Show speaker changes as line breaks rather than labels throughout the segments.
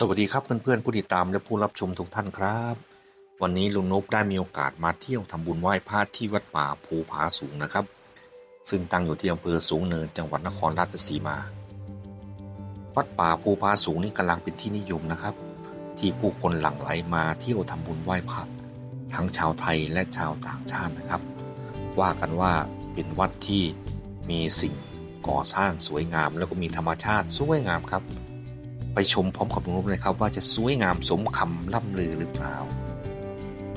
สวัสดีครับเพื่อนๆผู้ติดตามและผู้รับชมทุกท่านครับ วันนี้ลุงนบได้มีโอกาสมาเที่ยวทำบุญไหว้พระที่วัดป่าภูผาสูงนะครับ ซึ่งตั้งอยู่ที่อำเภอสูงเนินจังหวัดนครราชสีมา วัดป่าภูผาสูงนี่กำลังเป็นที่นิยมนะครับ ที่ผู้คนหลั่งไหลมาเที่ยวทำบุญไหว้พระทั้งชาวไทยและชาวต่างชาตินะครับ ว่ากันว่าเป็นวัดที่มีสิ่งก่อสร้างสวยงาม แล้วก็มีธรรมชาติสวยงามครับ ไปชมพร้อมกับลุงนพเลยครับ ว่าจะสวยงามสมคำล่ำลือหรือเปล่า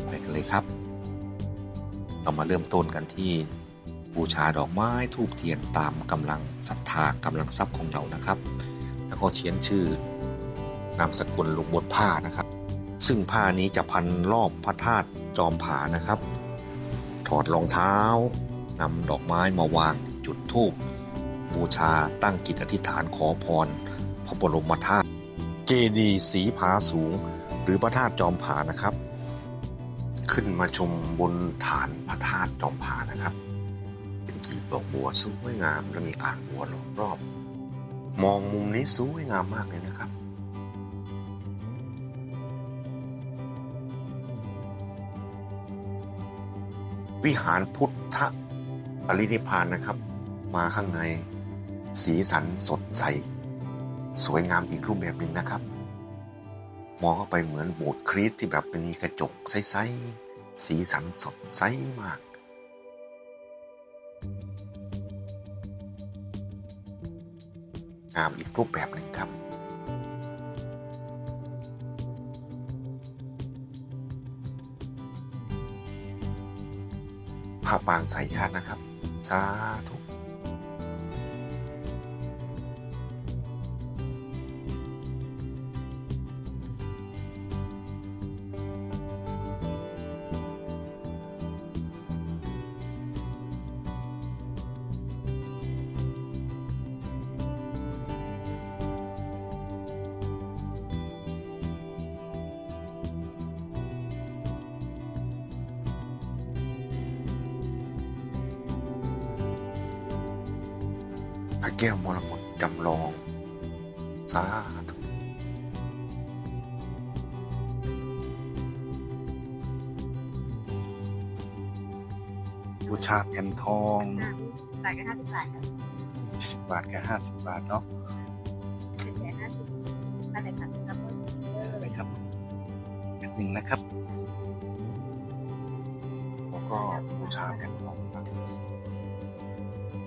ไปกันเลยครับ เรามาเริ่มต้นกันที่ บูชาดอกไม้ทูบเทียนตามกำลังศรัทธากำลังทรัพย์ของเรานะครับ แล้วก็เขียนชื่อนามสกุลลงบนผ้านะครับ ซึ่งผ้านี้จะพันรอบพระธาตุจอมผานะครับ ถอดรองเท้านำดอกไม้มาวางจุดธูปบูชาตั้งจิตอธิษฐานขอพรพระบรมธาตุ เจดีสีผาสูง หรือพระธาตุจอมผานะครับ ขึ้นมาชมบนฐานพระธาตุจอมผานะครับ เป็นกีบดอกบัวสวยงามและมีอ่างบัวล้อมรอบ มองมุมนี้สวยงามมากเลยนะครับวิหารพุทธปรินิพานนะครับ มาข้างในสีสันสดใส สวยงามอีกรูปแบบหนึ่งนะครับ มองเข้าไปเหมือนโบสถ์คริสต์ที่แบบเป็นมีกระจกใสๆสีสันสดใสมาก งามอีกรูปแบบหนึ่งครับพระปางสายญาตินะครับ สาธุ ระแก้วมรกตจำลอง สาธุ
บูชาแผ่นทอง
บาทกับห้าสิบบาทครับ
สิบบาทกับห้าสิบบาทเนาะ
เจ็ดแสนห้าสิบอะไรครับครับเออ
ไปครับอันหนึ่งนะครับ แล้วก็บูชาแผ่นทองครับ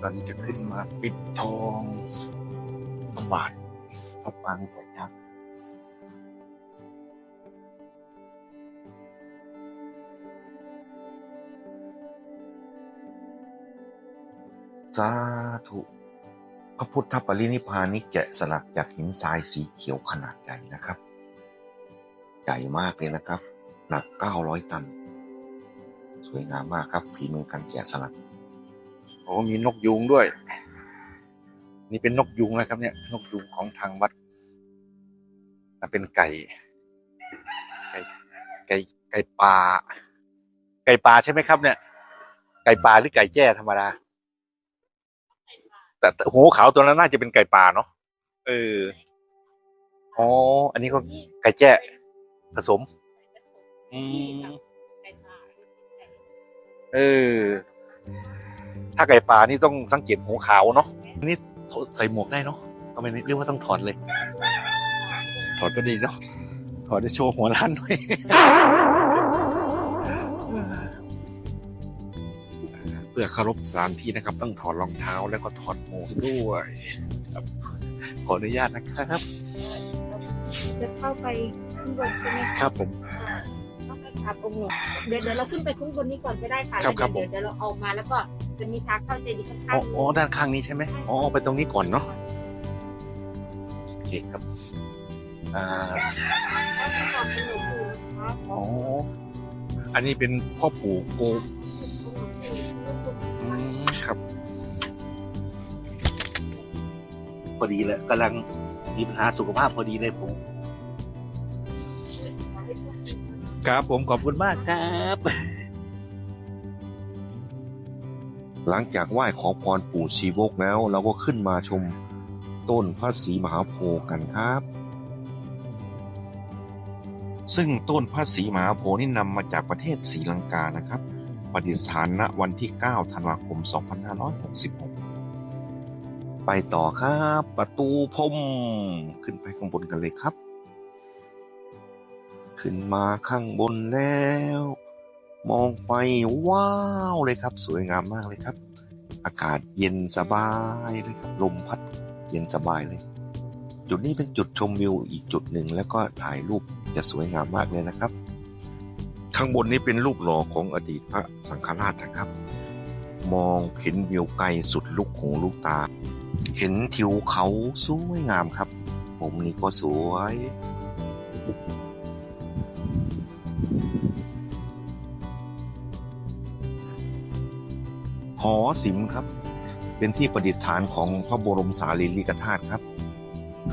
ตอนนี้จะขึ้นมาปิดทองพระบาทพระปางสยักษ์
สาธุพระพุทธปรินิพพานนี้แกะสลักจากหินทรายสีเขียวขนาดใหญ่นะครับ ใหญ่มากเลยนะครับ หนัก 900 ตัน สวยงามมากครับฝีมือการแกะสลัก
โอ้มีนกยุงด้วย นี่เป็นนกยุงนะครับ เนี่ย นกยุงของทางวัดมันเป็นไก่ ไก่ไก่ไก่ป่า ไก่ป่าใช่ไหมครับ เนี่ย ไก่ป่าหรือไก่แจ้ธรรมดาแต่แต่โหขาวตัวนั้นน่าจะเป็นไก่ป่าเนาะเอออ๋ออันนี้ก็ไก่แจ้ผสม อืมเออ ถ้าไก่ป่านี่ต้องสังเกตหัวขาวเนาะนี่ใส่หมวกได้เนาะทำไมเรียกว่าต้องถอดเลย ถอดก็ดีเนาะถอดได้โชว์หัวร้านด้วยเพื่อเคารพสถานที่นะครับ ต้องถอดรองเท้าแล้วก็ถอดหมวกด้วยครับขออนุญาตนะครับ
จะเข้าไปข้างบนใช่ไหม
ครับผม
ต้องไปกราบองค์หลวงเดี๋ยวเดี๋ยวเราขึ้นไปข้างบนนี้ก่อนก็ได้ค่ะ
ครับครับผม
เดี๋ยวเดี๋ยวเราออกมาแล้วก็จะมีทางเข้าเจดีย์ข้าง
อ๋อ
ๆ
อ๋อด้านข้างนี้ใช่ไหมอ๋อไปตรงนี้ก่อนเนาะโอเคครับอ่า
แล้วก็ขอบคุณหลวงปู่ครับ
อ๋ออันนี้เป็นพ่อปู่โกอืมครับพอดีเลยกำลังมีปัญหาสุขภาพพอดีเลยผม ครับผมขอบคุณมากครับ
หลังจากไหว้ขอพรปู่ชีวกแล้ว เราก็ขึ้นมาชมต้นพระศรีมหาโพธิ์กันครับ ซึ่งต้นพระศรีมหาโพธิ์นี่นำมาจากประเทศศรีลังกานะครับประดิษฐานณวันที่ 9 ธันวาคม 2566 ไปต่อครับ ประตูพรมขึ้นไปข้างบนกันเลยครับ ขึ้นมาข้างบนแล้ว มองไปว้าวเลยครับ สวยงามมากเลยครับ อากาศเย็นสบายเลยครับลมพัดเย็นสบายเลย จุดนี้เป็นจุดชมวิวอีกจุดหนึ่งแล้วก็ถ่ายรูปจะสวยงามมากเลยนะครับ ข้างบนนี้เป็นรูปหล่อของอดีตพระสังฆราชนะครับ มองเห็นวิวไกลสุดลูกหูลูกตา เห็นทิวเขาสวยงามครับมุมนี้ก็สวย หอสิมครับ เป็นที่ประดิษฐานของพระบรมสารีริกธาตุครับ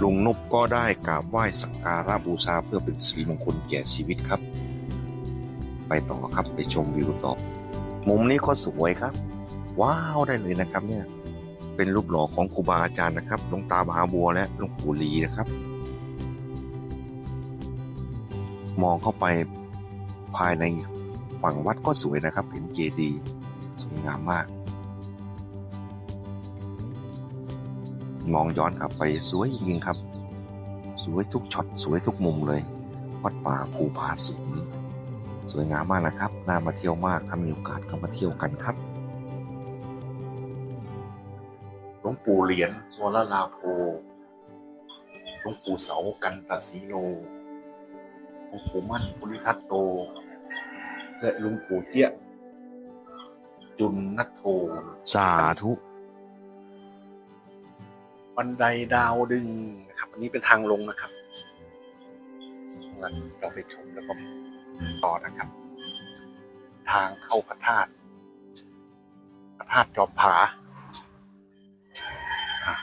ลุงนบก็ได้กราบไหว้สักการะบูชาเพื่อเป็นสิริมงคลแก่ชีวิตครับ ไปต่อครับไปชมวิวต่อ มุมนี้ก็สวยครับ ว้าวได้เลยนะครับเนี่ยเป็นรูปหล่อของครูบาอาจารย์นะครับหลวงตามหาบัวและหลวงปู่ลีนะครับ มองเข้าไปภายในฝั่งวัดก็สวยนะครับ เห็นเจดีย์สวยงามมาก มองย้อนกลับไปสวยจริงๆครับ สวยทุกช็อตสวยทุกมุมเลย วัดป่าภูผาสูงนี้ สวยงามมากนะครับ น่ามาเที่ยวมากถ้ามีโอกาสก็มาเที่ยวกันครับหลวงปู่เหรียญวรลาโภหลวงปู่เสากันตสีโลหลวงปู่มั่นปุริทัตโต และหลวงปู่เจี้ยจุนนัทโท สาธุ บันไดดาวดึงนะครับ อันนี้เป็นทางลงนะครับเราไปชมแล้วก็ต่อนะครับ ทางเข้าพระธาตุพระธาตุจอมผา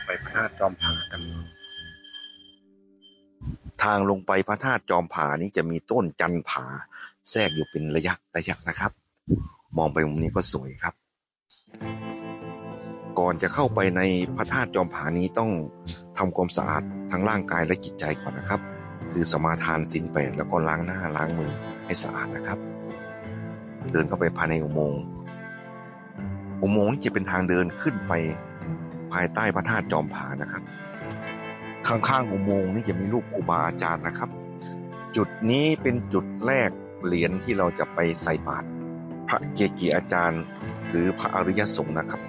ไปพระธาตุจอมผากัน ทางลงไปพระธาตุจอมผานี้จะมีต้นจันผา แทรกอยู่เป็นระยะระยะนะครับ มองไปมุมนี้ก็สวยครับ อนจะเข้าไปในพระธาตุจอมผานี้ต้องทำความสะอาดทั้งร่างกายและจิตใจก่อนนะครับ คือสมาทานศีลแปดแล้วก็ล้างหน้าล้างมือให้สะอาดนะครับ เดินเข้าไปภายในอุโมงค์อุโมงค์นี้จะเป็นทางเดินขึ้นไปภายใต้พระธาตุจอมผานะครับ ข้างๆอุโมงค์นี่จะมีรูปครูบาอาจารย์นะครับ จุดนี้เป็นจุดแรกเหรียญที่เราจะไปใส่บาตรพระเกจิอาจารย์ หรือพระอริยสงฆ์นะครับ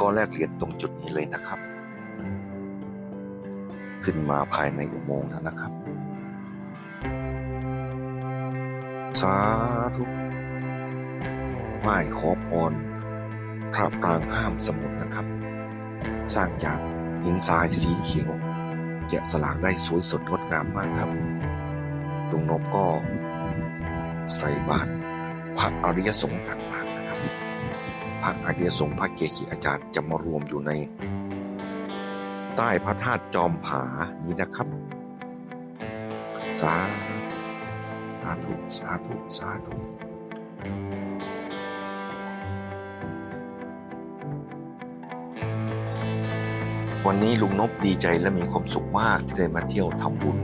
ก็แลกเหรียญตรงจุดนี้เลยนะครับ ขึ้นมาภายในอุโมงค์แล้วนะครับ สาธุไหว้ขอพรพระปรางห้ามสมุทรนะครับ สร้างจากหินทรายสีเขียวแกะสลักได้สวยสดงดงามมากครับลุงนบก็ใส่บาตรพระอริยสงฆ์ต่างๆนะครับ พระอริยสงฆ์พระเกจิอาจารย์จะมารวมอยู่ใน ใต้พระธาตุจอมผานี้นะครับ สาธุสาธุสาธุสาธุวันนี้ลุงนบดีใจและมีความสุขมากที่ได้มาเที่ยวทำบุญ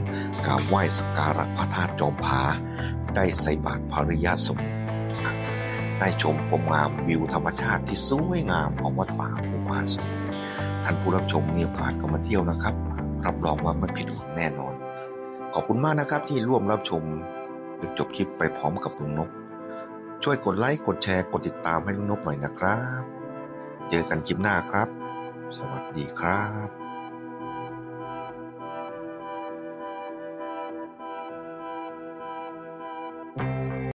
กราบไหว้สักการะพระธาตุจอมผา ได้ใส่บาตรภริยาสงฆ์ ได้ชมความงามวิวธรรมชาติที่สวยงามของวัดป่าภูผาสูงท่านผู้รับชมมีโอกาสก็มาเที่ยวนะครับ รับรองว่าไม่ผิดหวังแน่นอน ขอบคุณมากนะครับที่ร่วมรับชมจนจบคลิปไปพร้อมกับลุงนบช่วยกดไลค์กดแชร์กดติดตามให้ลุงนบหน่อยนะครับ เจอกันคลิปหน้าครับ สวัสดีครับ